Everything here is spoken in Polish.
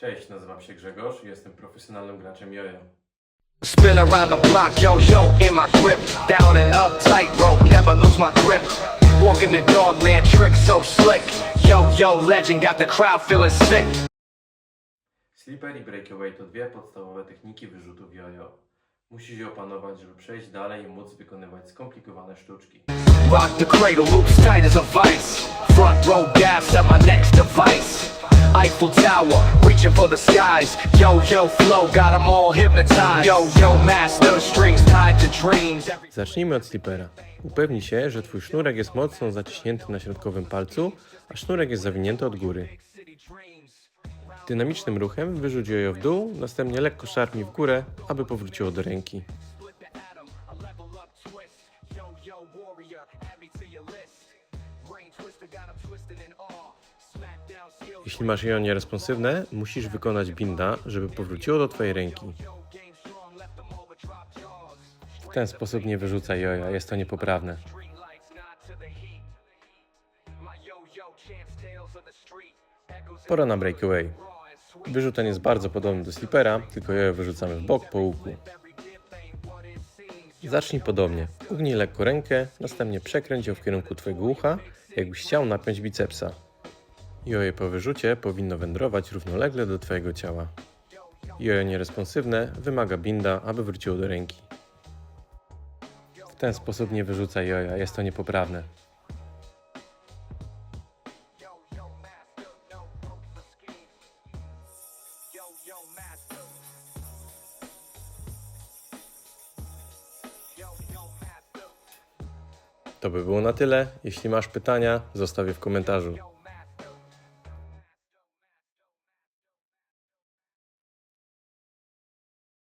Cześć, nazywam się Grzegorz i jestem profesjonalnym graczem jojo. Spin around the block, yo, yo, in my grip. Down and up, tightrope, never lose my grip. Walking the dog man, trick so slick. Yo, yo, legend, got the crowd feeling sick. Slipper i breakaway to dwie podstawowe techniki wyrzutów jojo. Musisz je opanować, żeby przejść dalej i móc wykonywać skomplikowane sztuczki. Rock the cradle, loops tight as a vice. Front row gas at my next device. Eiffel Tower, reaching for the skies. Yo, yo, flow, got 'em all hypnotized. Yo, yo, master, strings tied to dreams. Zacznijmy od slipera. Upewnij się, że twój sznurek jest mocno zaciśnięty na środkowym palcu, a sznurek jest zawinięty od góry. Dynamicznym ruchem wyrzuć jojo w dół, następnie lekko szarpnij w górę, aby powróciło do ręki. Warrior, add me to your list. Brain twister, got 'em twisted in awe. Jeśli masz jojo nieresponsywne, musisz wykonać binda, żeby powróciło do twojej ręki. W ten sposób nie wyrzucaj joja, jest to niepoprawne. Pora na breakaway. ten jest bardzo podobny do slipera, tylko jojo wyrzucamy w bok po łuku. Zacznij podobnie. Ugnij lekko rękę, następnie przekręć ją w kierunku twojego ucha, jakbyś chciał napiąć bicepsa. Joje po wyrzucie powinno wędrować równolegle do twojego ciała. Jojo nieresponsywne wymaga binda, aby wróciło do ręki. W ten sposób nie wyrzucaj joja, jest to niepoprawne. To by było na tyle. Jeśli masz pytania, zostaw je w komentarzu.